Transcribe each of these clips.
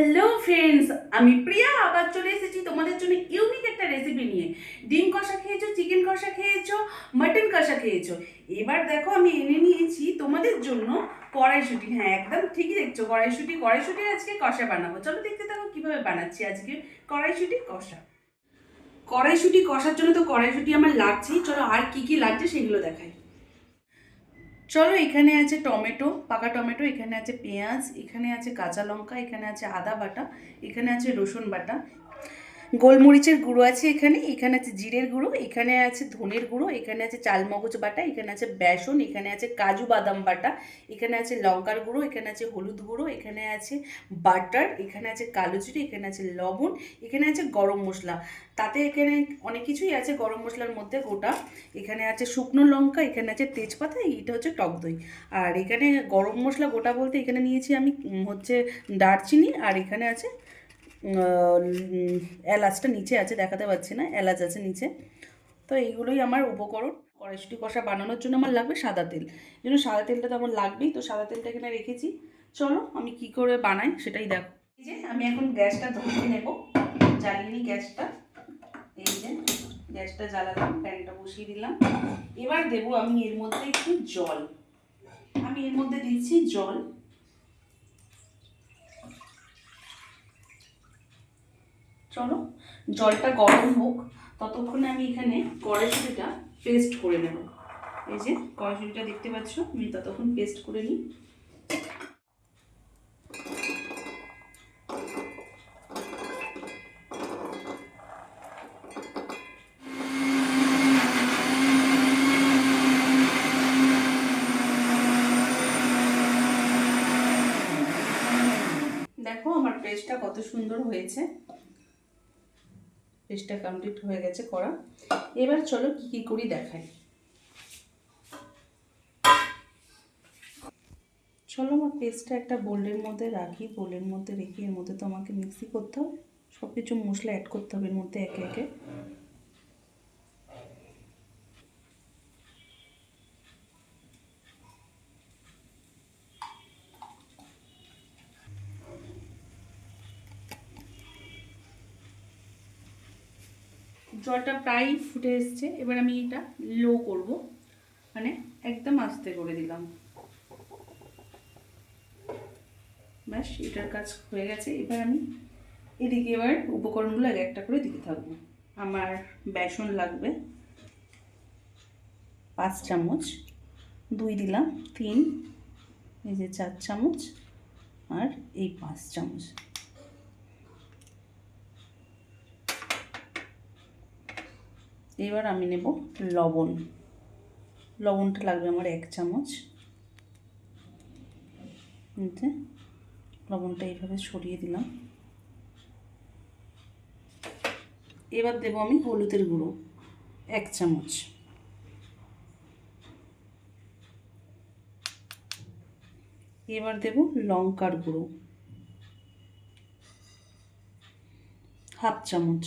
Hello friends আমি প্রিয়া, আবার চলে এসেছি তোমাদের জন্য ইউনিক একটা রেসিপি নিয়ে। ডিম কষা খেয়েছো চিকেন কষা খেয়েছো মাটন কষা খেয়েছো। এবার দেখো, আমি এনে নিয়েছি তোমাদের জন্য কড়াইশুটি। হ্যাঁ একদম ঠিকই দেখছ, কড়াইশুটি কড়াইশুটি আজকে কষা বানাবো। চলো দেখতে থাকো কীভাবে বানাচ্ছি আজকে। কড়াইশুটি, কষা। কড়াইশুটি কষার জন্য তো কড়াইশুটি আমার লাগছেই। চলো আর কি কি লাগছে সেগুলো দেখাই। চলো এখানে আছে টমেটো, পাকা টমেটো, এখানে আছে পেঁয়াজ, এখানে আছে কাঁচা লঙ্কা, এখানে আছে আদা বাটা, এখানে আছে রসুন বাটা। গোলমরিচের গুঁড়ো আছে এখানে এখানে আছে জিরের গুঁড়ো এখানে আছে ধনের গুঁড়ো এখানে আছে চালমগজ বাটা এখানে আছে বেসন এখানে আছে কাজু বাদাম বাটা এখানে আছে লঙ্কার গুঁড়ো এখানে আছে হলুদ গুঁড়ো এখানে আছে বাটার এখানে আছে কালো জিরে এখানে আছে লবণ এখানে আছে গরম মশলা তাতে এখানে অনেক কিছুই আছে গরম মশলার মধ্যে গোটা এখানে আছে শুকনো লঙ্কা এখানে আছে তেজপাতা এইটা হচ্ছে টক দই আর এখানে গরম মশলা গোটা বলতে এখানে নিয়েছি আমি হচ্ছে দারচিনি আর এখানে আছে এলাচটা নিচে আছে, দেখাতে পাচ্ছি না, এলাচ আছে নিচে। তো এইগুলোই আমার উপকরণ। কড়াইশুটি কষা বানানোর জন্য আমার লাগবে সাদা তেল। এই জন্য সাদা তেলটা তো আমার লাগবেই, তো সাদা তেলটা এখানে রেখেছি। চলো, আমি কি করে বানাই সেটাই দেখো। এই যে, আমি এখন গ্যাসটা ধরিয়ে নেব, জ্বালিয়ে নিই গ্যাসটা। এই যে, গ্যাসটা জ্বালালাম, প্যানটা বসিয়ে দিলাম। এবার দেবো আমি এর মধ্যে একটু জল। আমি এর মধ্যে দিচ্ছি জল। চলো, জলটা গরম হোক, ততক্ষণে আমি এখানে কড়াইশুটিটা পেস্ট করে নেব। এই যে, কড়াইশুটিটা দেখতে পাচ্ছ, আমি ততক্ষণ পেস্ট করে নিই। দেখো, আমার পেস্টটা কত সুন্দর হয়েছে। পেস্টটা কমপ্লিট হয়ে গেছে করা। এবার চলো কি কি করি দেখাই। চলো আমার পেস্টটা একটা বোল্ডের মধ্যে রাখি। বোল্ডের মধ্যে রেখে এর মধ্যে তো আমাকে মিক্সি করতে হবে। সব কিছু মশলা অ্যাড করতে হবে এর মধ্যে একে একে। জলটা প্রায় ফুটে এসছে। এবার আমি এটা লো করব। মানে একদম আস্তে করে দিলাম। ব্যাস, এটার কাজ হয়ে গেছে। এবার আমি এদিকে এবার উপকরণগুলো এক একটা করে দিতে থাকব। আমার বেসন লাগবে। পাঁচ চামচ। দুই দিলাম, তিন, এই যে চার চামচ, আর এই পাঁচ চামচ। এবার আমি নেব লবণ। লবণটা লাগবে আমার এক চামচ। লবণটা এইভাবে ছড়িয়ে দিলাম। এবার দেবো আমি হলুদের গুঁড়ো, এক চামচ। এবার দেব লঙ্কার গুঁড়ো, হাফ চামচ।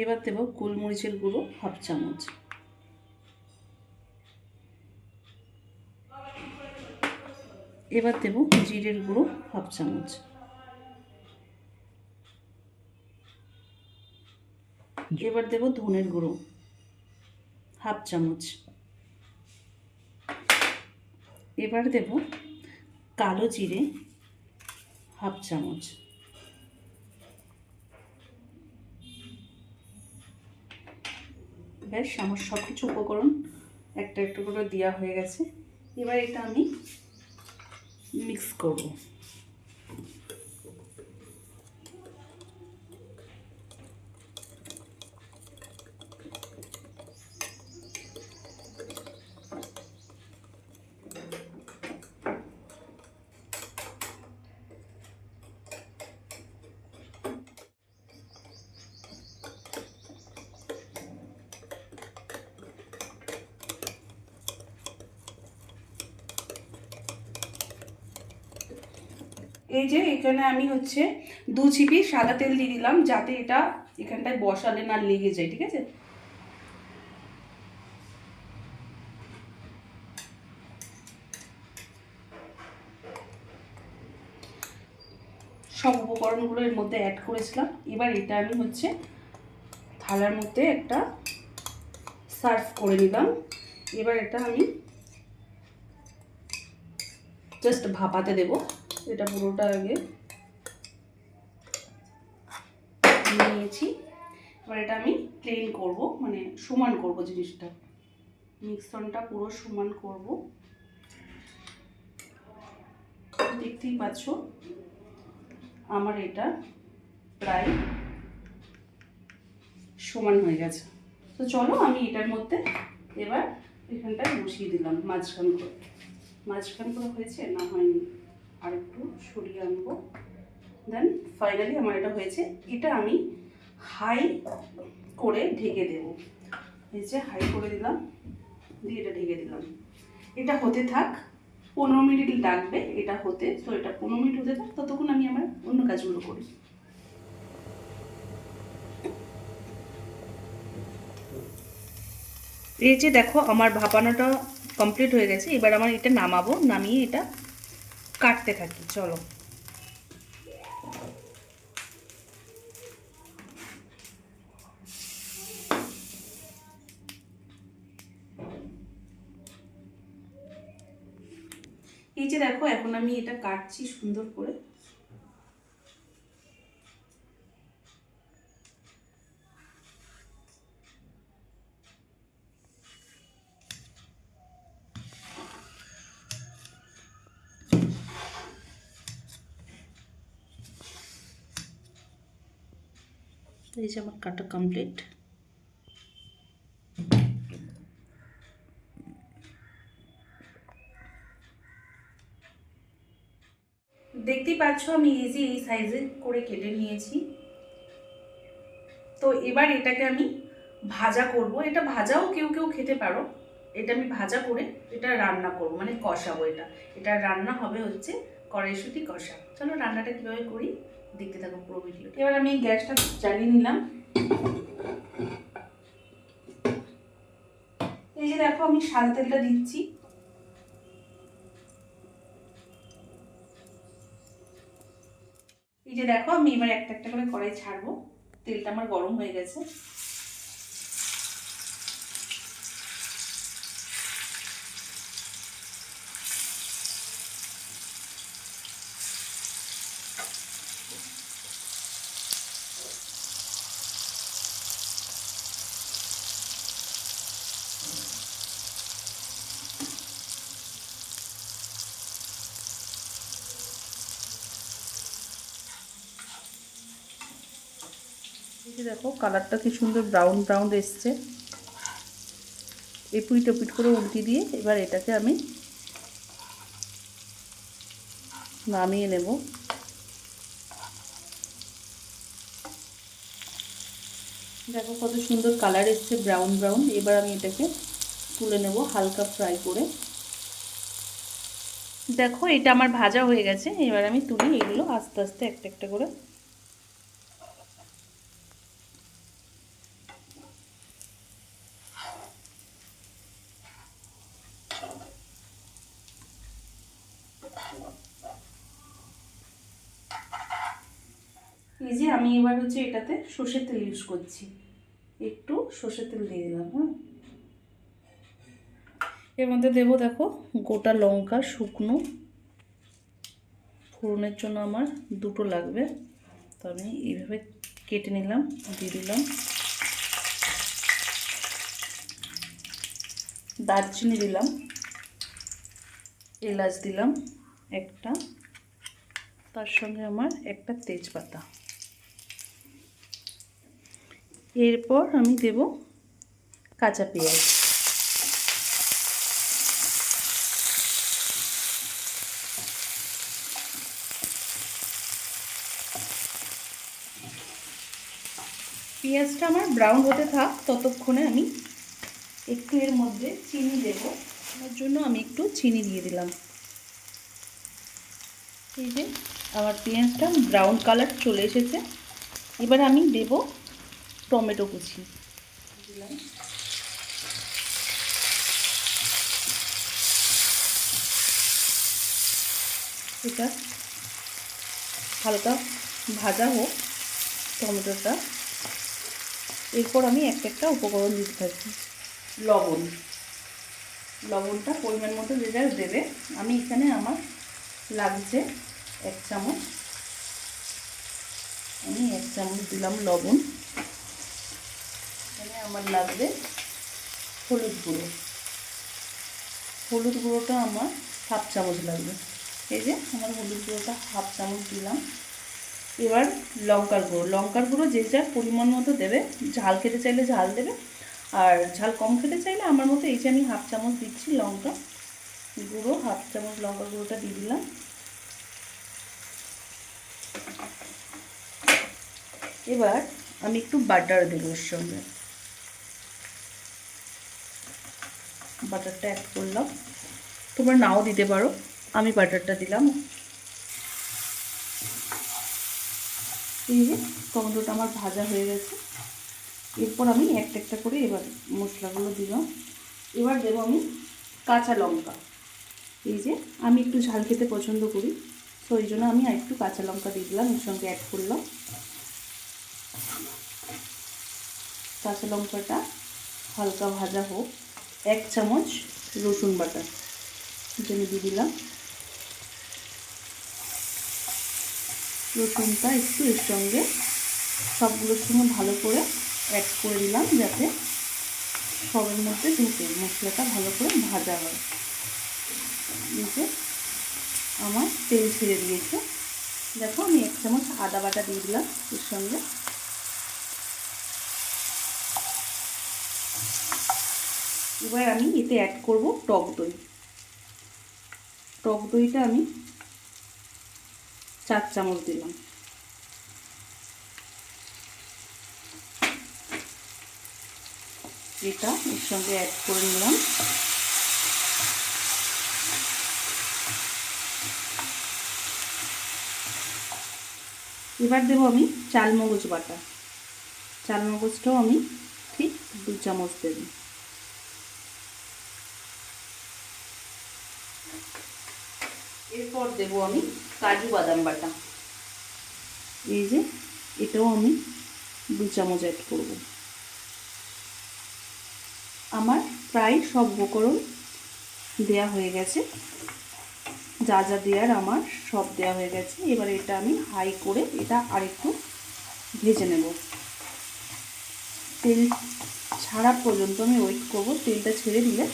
এবার দেব গোলমরিচের গুঁড়ো হাফ চামচ। এবার দেব জিরের গুঁড়ো হাফ চামচ। এবার দেব ধনের গুঁড়ো হাফ চামচ। এবার দেব কালো জিরে হাফ চামচ। ব্যাস আমার সব কিছু উপকরণ একটা একটা করে দেওয়া হয়ে গেছে। এবার এটা আমি মিক্স করব। এই যে এখানে আমি হচ্ছে দু ছিপি সাদা তেল দিয়ে দিলাম, যাতে এটা এখানটায় বসালে না লেগে যায়, ঠিক আছে? সব উপকরণগুলো এর মধ্যে অ্যাড করেছিলাম। এবার এটা আমি হচ্ছে থালার মধ্যে একটা সার্ভ করে নিলাম। এবার এটা আমি জাস্ট ভাপাতে দেবো। এটা পুরোটা আগে নিয়েছি। এবার এটা আমি প্লেন করব মানে সমান করব জিনিসটা। মিক্সনটা পুরো সমান করব। দেখতেই পাচ্ছ, আমার এটা প্রায় সমান হয়ে গেছে। তো চলো আমি এটার মধ্যে এবার এখানটায় বসিয়ে দিলাম মাঝখান করে মাঝখান করে হয়েছে না হয়নি। আর একটু সরিয়ে আনব। দেন ফাইনালি আমার এটা হয়েছে। এটা আমি হাই করে ঢেকে দেব। এই যে হাই করে দিলাম, দিয়ে এটা ঢেকে দিলাম। এটা হতে থাক, পনেরো মিনিট লাগবে এটা হতে। তো এটা পনেরো মিনিট হতে থাক, ততক্ষণ আমি আমার অন্য কাজগুলো করি। এই যে দেখো, আমার ভাপানোটা কমপ্লিট হয়ে গেছে। এবার আমার এটা নামাবো, নামিয়ে এটা কাটতে থাকি চলো। এই যে দেখো এখন আমি এটা কাটছি সুন্দর করে। এই যে আমার কাটা কমপ্লিট দেখতেই পাচ্ছ, আমি ইজি এই সাইজে করে কেটে নিয়েছি। তো এবার এটাকে আমি ভাজা করব। এটা ভাজাও কেউ কেউ খেতে পারো। এটা আমি ভাজা করে এটা রান্না করব মানে কষাবো এটা। এটা রান্না হবে হচ্ছে কড়াইশুটি কষা। চলো রান্নাটা কীভাবে করি? দেখতে থাকো পুরো ভিডিও এবার আমি গ্যাসটা চালিয়ে নিলাম। এই যে দেখো, আমি সাদা তেলটা দিচ্ছি। এই যে দেখো, আমি এবার একটা একটা করে কড়াই ছাড়বো। তেলটা আমার গরম হয়ে গেছে। দেখো, কালারটা কি সুন্দর ব্রাউন ব্রাউন এসছে। এপুই টপিট করে উল্টি দিয়ে এবার এটাকে আমি নামিয়ে নেব। দেখো কত সুন্দর কালার এসছে, ব্রাউন ব্রাউন। এবার আমি এটাকে তুলে নেব হালকা ফ্রাই করে। দেখো, এটা আমার ভাজা হয়ে গেছে। এবার আমি তুলি এগুলো আস্তে আস্তে, একটা একটা করে এই যে আমি এবার হচ্ছে এটাতে সর্ষের তেল ইউজ করছি। একটু সর্ষের তেল দিয়ে দিলাম হ্যাঁ? এর মধ্যে দেবো দেখো গোটা লঙ্কা, শুকনো। ফোড়নের জন্য আমার দুটো লাগবে। তো আমি এইভাবে কেটে নিলাম, দিয়ে দিলাম। দারচিনি দিলাম, এলাচ দিলাম একটা। তার সঙ্গে আমার একটা তেজপাতা। এরপর আমি দেব কাঁচা পেঁয়াজ। পেঁয়াজটা আমার ব্রাউন হতে থাক, ততক্ষণে আমি একটু এর মধ্যে চিনি দেব। তার জন্য আমি একটু চিনি দিয়ে দিলাম। এই যে, আমার পেঁয়াজটা ব্রাউন কালার চলে এসেছে। এবার আমি দেব টমেটো কুচি। দিলাম এটা হালকা ভাজা হোক টমেটোটা। এরপর আমি একটা একটা উপকরণ দিতে থাকি। লবণ। লবণটা পরিমাণ মতো যে যার দেবে। আমি এখানে আমার লাগছে এক চামচ। আমি এক চামচ দিলাম লবণ। এখানে আমার লাগবে হলুদ গুঁড়ো। হলুদ গুঁড়োটা আমার হাফ চামচ লাগবে। এই যে আমার হলুদ গুঁড়োটা হাফ চামচ দিলাম। এবার লঙ্কার গুঁড়ো। লঙ্কার গুঁড়ো যে যার পরিমাণ মতো দেবে, ঝাল খেতে চাইলে ঝাল দেবে, আর ঝাল কম খেতে চাইলে আমার মতো এই যে আমি হাফ চামচ দিচ্ছি লঙ্কা গুঁড়ো, হাফ চামচ লঙ্কা গুঁড়োটা দিয়ে দিলাম। এবার আমি একটু বাটার দেবো ওর সঙ্গে। বাটারটা অ্যাড করলাম। তোমরা নাও দিতে পারো। আমি বাটারটা দিলাম। এই যে টমেটোটা আমার ভাজা হয়ে গেছে। এরপর আমি একটা একটা করে এবার মশলাগুলো দিলাম। এবার দেবো আমি কাঁচা লঙ্কা। এই যে আমি একটু ঝাল খেতে পছন্দ করি, তো ওই জন্য আমি একটু কাঁচা লঙ্কা দিয়ে দিলাম, এর সঙ্গে অ্যাড করলাম। কাঁচা লঙ্কাটা হালকা ভাজা হোক। এক চামচ রসুন বাটা। যেটা আমি দিয়ে দিলাম। রসুনটা একটু এর সঙ্গে সবগুলোর সঙ্গে ভালো করে অ্যাড করে দিলাম যাতে সবের মধ্যে ঢুকে মশলাটা ভালো করে ভাজা হয়। দিয়ে আমার তেল ছেড়ে দিয়েছে। দেখো আমি এক চামচ আদা বাটা দিয়ে দিলাম এর সঙ্গে। এবার আমি এতে অ্যাড করব টক দই। টক দইটা আমি চার চামচ দিলাম। এটা এর সঙ্গে অ্যাড করে নিলাম। এবার দেবো আমি চালমগজ বাটা। চালমগজটাও আমি ঠিক দু চামচ দেব। এরপর দেবো আমি কাজু বাদাম বাটা। এই যে এটাও আমি দু চামচ অ্যাড করব। আমার প্রায় সব উপকরণ দেয়া হয়ে গেছে। যা যা দেওয়ার আমার সব দেওয়া হয়ে গেছে। এবার এটা আমি হাই করে এটা আরেকটু ভেজে নেব। তেল ছাড়া পর্যন্ত আমি ওয়েট করব। তেলটা ছেড়ে দিলে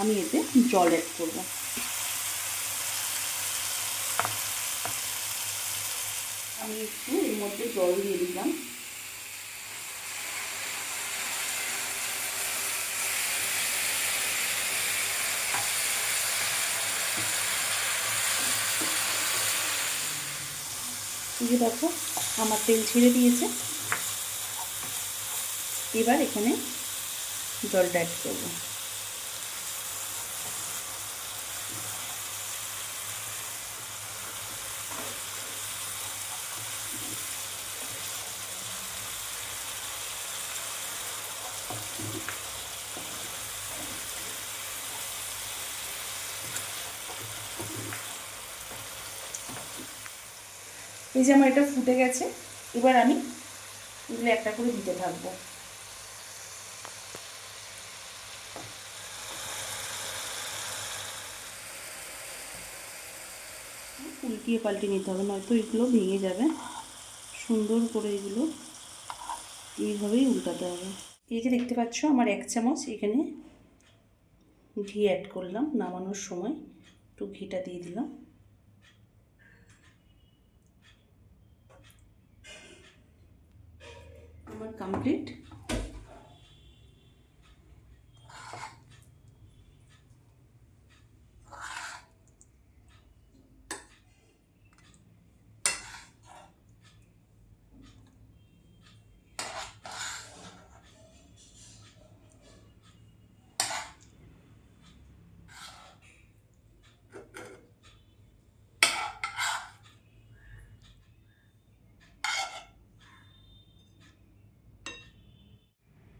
আমি এতে জল অ্যাড করব। আমি একটু এর মধ্যে জল দিয়ে দিলাম। যে দেখো, আমার তেল ছেড়ে দিয়েছে। এবার এখানে জলটা অ্যাড করব। এই যে আমার এটা ফুটে গেছে, এবার আমি এগুলো একটা করে দিতে থাকব উল্টিয়ে পাল্টে নিতে হবে, নয়তো এগুলো ভেঙে যাবে। সুন্দর করে এগুলো এইভাবেই উল্টাতে হবে। এই যে দেখতে পাচ্ছ, আমার এক চামচ এখানে ঘি অ্যাড করলাম নামানোর সময়। একটু ঘিটা দিয়ে দিলাম। আমার কমপ্লিট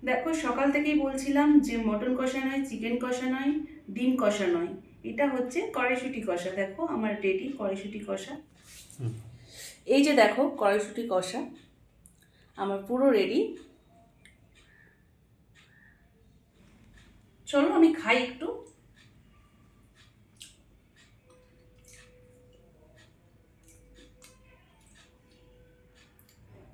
দেখো, সকাল থেকেই বলছিলাম যে মটন কষা নয়, চিকেন কষা নয়, ডিম কষা নয়। এটা হচ্ছে কড়াইশুটি কষা। দেখো, আমার রেডি কড়াইশুটি কষা। এই যে দেখো, কড়াইশুটি কষা। আমার পুরো রেডি। চলো, আমি খাই একটু।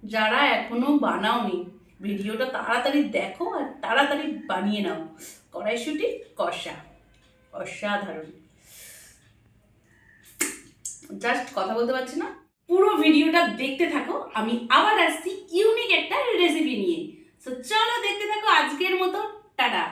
যারা এখনও বানাওনি ভিডিওটা তাড়াতাড়ি দেখো আর তাড়াতাড়ি বানিয়ে নাও। কড়াইশুটি, কষা। অসাধারণ। জাস্ট কথা বলতে পারছি না? পুরো ভিডিওটা দেখতে থাকো। আমি আবার আসছি ইউনিক একটা রেসিপি নিয়ে। চলো দেখতে থাকো আজকের মতো। টাটা।